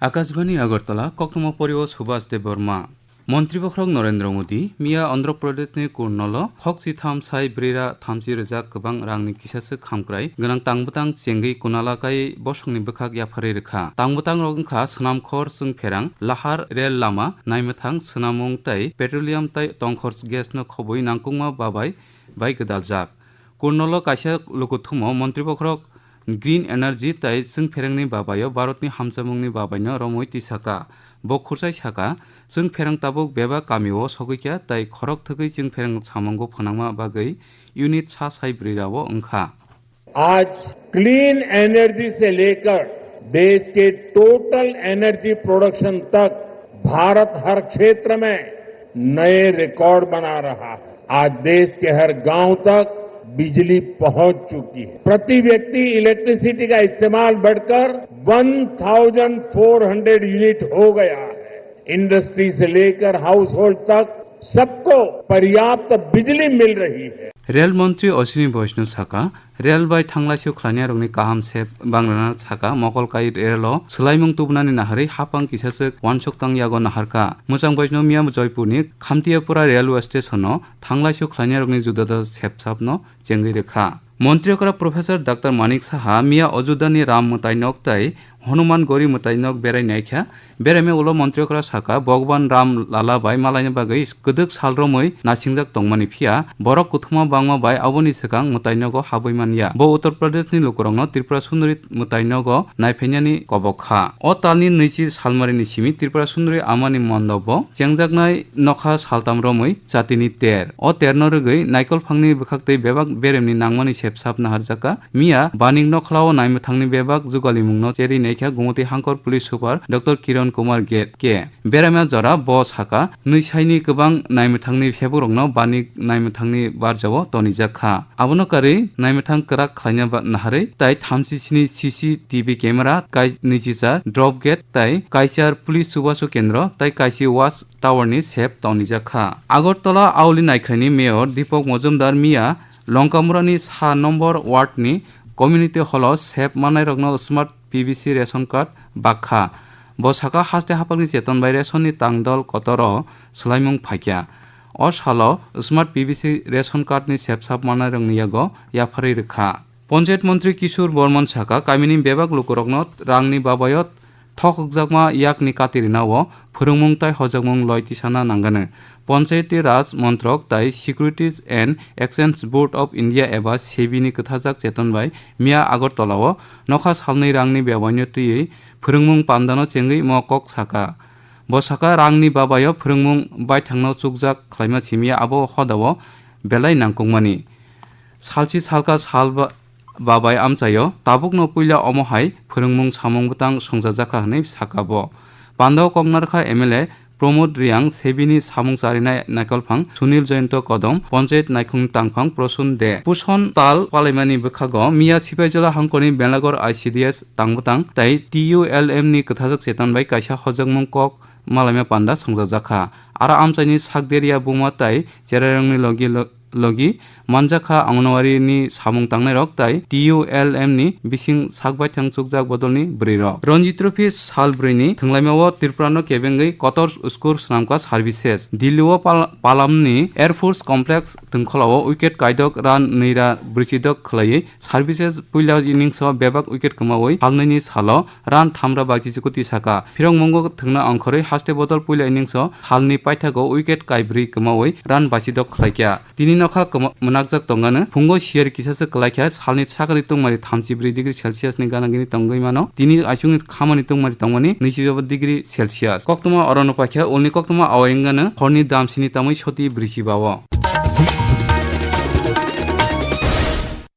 आकाशवाणी अगरतला कक्रमा पर्यो सुभाष देववर्मा मन्त्री बख्रक नरेन्द्र मोदी मिया अन्ध्र प्रदेशनि कुर्नल हकसि थामसाय ब्रेरा थामजि रोजा गोबां रांनि किसासो खामग्राय गोनां तांबुतां जेंगै कुनालाकाय बसंनि बोखाग याफारि रोखा तांबुतां रंखा सोनामखर जों फेरां लाहार रेल लामा नायमोथां सोनामुं ताय पेट्रलियाम ताय टंखर्स गेसनो खबै नांकुमा बाबाय बाय गोदाल जाक कुर्नल कायसा लुकुथुमाव मन्त्री बख्रक ग्रिन एनार्जी तै जों फेरेंनि बाबायो भारतनि हामजामुंनि बाबायनो रमै तिसाका। bo khurchai saka जों फेरं ताबुक बेबा कामिओ सगैख्या, तै खरक थगै जों फेरं सामंगो फनांमा बागै इउनिट सा साइ ब्रैरावो ओंखा। आज क्लीन एनर्जी से लेकर देश के टोटल एनर्जी प्रोडक्शन तक भारत हर क्षेत्र में नए रिकॉर्ड बना रहा है। आज देश के हर गाँव तक बिजली पहुँच चुकी है। प्रति व्यक्ति इलेक्ट्रिसिटी का इस्तेमाल बढ़कर 1400 यूनिट हो गया है। इंडस्ट्री से लेकर हाउस होल्ड तक सबको पर्याप्त बिजली मिल रही है। রেলমন্ত্রী অশ্বিনী বৈষ্ণব সাকা রেলবাই থাংলাইসিও খ্লানিয়ারংনি কাহাম সেব বাংলানা সাকা মকলকাই রেল, সোলাইমুং তুবনানি নাহারি, হাপাং কিসাসে ওয়ানসক্তাং ইয়াগো নাহারকা, মোচাং বৈষ্ণব মিয়াম জয়পুরনি, খামতিয়াপুরা রেলওয়ে স্টেশন থাংলাইসিও খ্লানিয়ারংনি যুদাদা সেবসাবন চেঙ্গি রেখা মন্ত্রী প্রফেসর ডাক্তার মানিক সাহা মিয়া অযোধ্যানি রাম মোতাইনক তাই হনুমানগড়ি মতাইনক বেড়াইনাইখা বেড়াইমে উলো মন্ত্রীকরা সাকা ভগবান রাম লালা বাই মালাইনি বাগৈ, গদক সালরमै নাসিংজাক তংমানি ফিয়া বরক কুথুমা বাংমা বাই, আবনি সেকাং মতাইনগ হাবৈমানিয়া ব উত্তর প্রদেশনি লোকরঙ্গ ত্রিপুরা সুন্দরী মতাইনগ নাইফাইনানি কবখা। অ তালনি নৈচি সালমারিনি সিমি ত্রিপুরা সুন্দরী আমানি মন্দব চেংজাকনাই নখা সালতাম রमै জাতিনি তের অ তেরন রগৈ নাইকল ফাংনি বখাকতৈ বেবাক বেরেমনি নাংমানি সেপসাপ নাহারজাকা মিয়া বানিং নখলাও নাইমথাংনি বেবাক জুগালি মুংন চেরিনে নেখা Gomati হাঙ্কর police super doctor Kiran Kumar gate কে। বেরামা জরা ব সাকা নৈসাইনি গোবাং নাইমথাংনি ফেবরংন বানি নাইমথাংনি বারজাব তনিজাখা আবনকারি নাইমথাং ক্রাক খাইনা নাহারে তাই থামসিসিনি সিসি টিভি ক্যামেরা কাই নিজিজা ড্রপ গেট, তাই কাইসার পুলিশ সুবাসু কেন্দ্র তাই কাইসি ওয়াচ টাওয়ারনি সেপ তনিজাখা আগরতলা আউলি নাইখ্রাইনি মেয়র দীপক মজুমদার মিয়া লঙ্কামুরানি সা নম্বর ওয়ার্ডনি কমিউনিটি হল সেপ মানাই রগ্ন স্মার্ট PBC রেশন কার্ড বাখা বসাকা হাসতে হাপালগি চেতন বাই রেশননি তাংদল কতর স্লাইমুং ফাইকিয়া অ সাল স্মার্ট পিবিসি রেশন কার্ডনি সেপসাপ মানা রংনিয়াগ ইয়াফারি রেখা পঞ্চায়েত মন্ত্রী কিশোর বর্মন সাকা কামিনী বেবাক লোকরগ্নত রাংনি বাবায়ত रांनि बाबायत थकजाकमा याकनि कातिरिनाव फोरोंमुं ताइ हजगमुं लय तिसाना नांगानो पन्चायती राज मन्त्रक ताइ securities and exchange board of India एबा सेबिनि खोथाजाक चेतनबाय मिया आगरतलाव नखा सालनै रांनि बेबायनतयै फोरोंमुं पान्दानो चेंगै मकक साका बसाका रांनि बाबायो फोरोंमुं बाय थांनाव चुकजाक खालायमा सिमिया आबो हदाव बेलाय नांकुंमानि सालसि सालका साल বাবাই আমচায় তাবুক no puila omo hai phurungmung samung butang songjajaka hanei sakabo. বান্দাও কংনারখা এমএলএ প্রমোদ রিয়াং সেবিনি সামুং চারিনায় নাইকলফাং সুনীল জয়ন্ত কদম পঞ্চায়েত নাইখুং তাংফাং প্রসুন দে পুষণ তাল পালাইমানি বেখাগ মিয়া সিপাইজলা হাংকনি বেলাগর আইসিডিএস তাংবতাং তাই টিউ এল এম নি কথাজক চেতন বাই কাইসা হজংমং কক মালামিয়া পান্ডা সংজাজাখা আর আমচাইনি সাকদেরিয়া বুমা তাই চেরারংনি লগি লगी 만자카 angnawarini samung tangnai tai TULM ni bising sakbai thangchukjak bodolni bri rok Ranji Trophy salbri ni thlaimawo tirprano kebengi Qatar Uskur Snamka Services Dilliwo Palamni Air Force Complex tengkholawo wicket kaidok run neira brichidok khlai services puila innings bebak wicket kumawoi halnani salo run thamra bagji chikuti saka phirong mongo thngna angkhore haste bodol puila innings halni paithago wicket kaibri kumawoi run basidok khlaikya tini 빈너카 문학적 동가는 분고 시에르 기사스 글라키아 살니 차가리 똥마리 탐지브리 디그리 셀시아스니 가나기니 덩거이마노 디니 아슝니 카마니 똥마리 덩마니 니시베바 디그리 셀시아스 꼭두마 어라노파키아 올니 꼭두마 아오잉가는 허니 담시니 따무이 쇼디 브리시바와